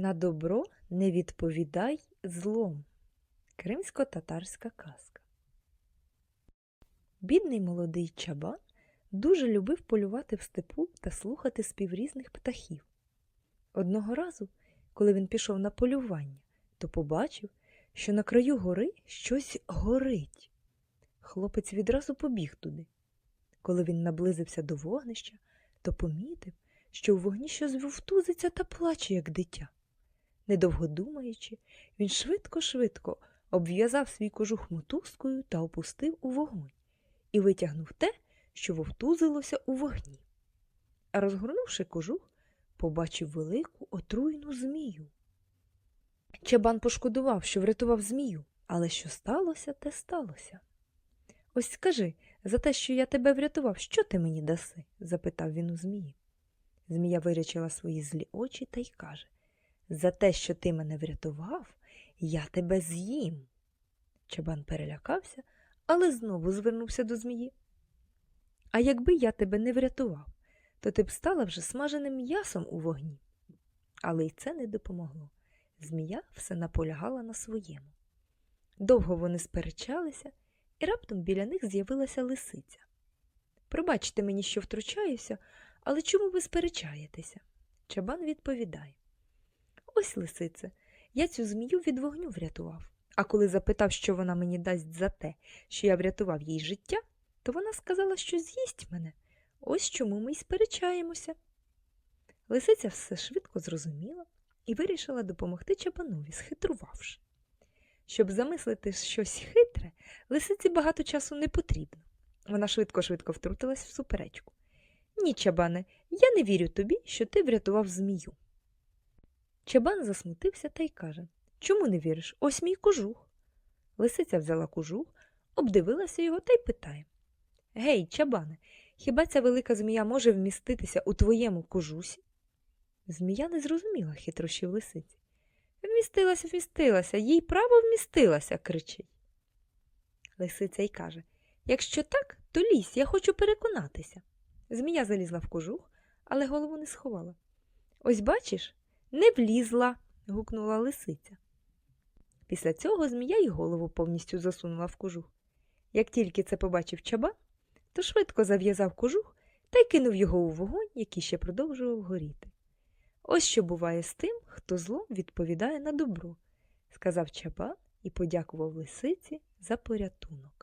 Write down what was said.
На добро не відповідай злом. Кримсько-татарська казка. Бідний молодий чабан дуже любив полювати в степу та слухати спів різних птахів. Одного разу, коли він пішов на полювання, то побачив, що на краю гори щось горить. Хлопець відразу побіг туди. Коли він наблизився до вогнища, то помітив, що у вогні щось вовтузиться та плаче, як дитя. Недовго думаючи, він швидко-швидко обв'язав свій кожух мотузкою та опустив у вогонь і витягнув те, що вовтузилося у вогні. А розгорнувши кожух, побачив велику отруйну змію. Чабан пошкодував, що врятував змію, але що сталося, те сталося. Ось скажи, за те, що я тебе врятував, що ти мені даси? запитав він у змії. Змія вирячила свої злі очі та й каже За те, що ти мене врятував, я тебе з'їм. Чабан перелякався, але знову звернувся до змії. А якби я тебе не врятував, то ти б стала вже смаженим м'ясом у вогні. Але й це не допомогло. Змія все наполягала на своєму. Довго вони сперечалися, і раптом біля них з'явилася лисиця. Пробачте мені, що втручаюся, але чому ви сперечаєтеся? Чабан відповідає. Ось, лисице, я цю змію від вогню врятував. А коли запитав, що вона мені дасть за те, що я врятував їй життя, то вона сказала, що з'їсть мене. Ось чому ми й сперечаємося. Лисиця все швидко зрозуміла і вирішила допомогти чабанові, схитрувавши. Щоб замислити щось хитре, лисиці багато часу не потрібно. Вона швидко-швидко втрутилась в суперечку. Ні, чабане, я не вірю тобі, що ти врятував змію. Чабан засмутився та й каже Чому не віриш? Ось мій кожух. Лисиця взяла кожух, обдивилася його та й питає Гей, чабане, хіба ця велика змія може вміститися у твоєму кожусі? Змія не зрозуміла хитрощів лисиці. Вмістилася, вмістилася, їй право вмістилася, кричить. Лисиця й каже Якщо так, то лізь, я хочу переконатися. Змія залізла в кожух, але голову не сховала. Ось бачиш, не влізла, гукнула лисиця. Після цього змія й голову повністю засунула в кожух. Як тільки це побачив чабан, то швидко зав'язав кожух та й кинув його у вогонь, який ще продовжував горіти. Ось що буває з тим, хто злом відповідає на добро, сказав чабан і подякував лисиці за порятунок.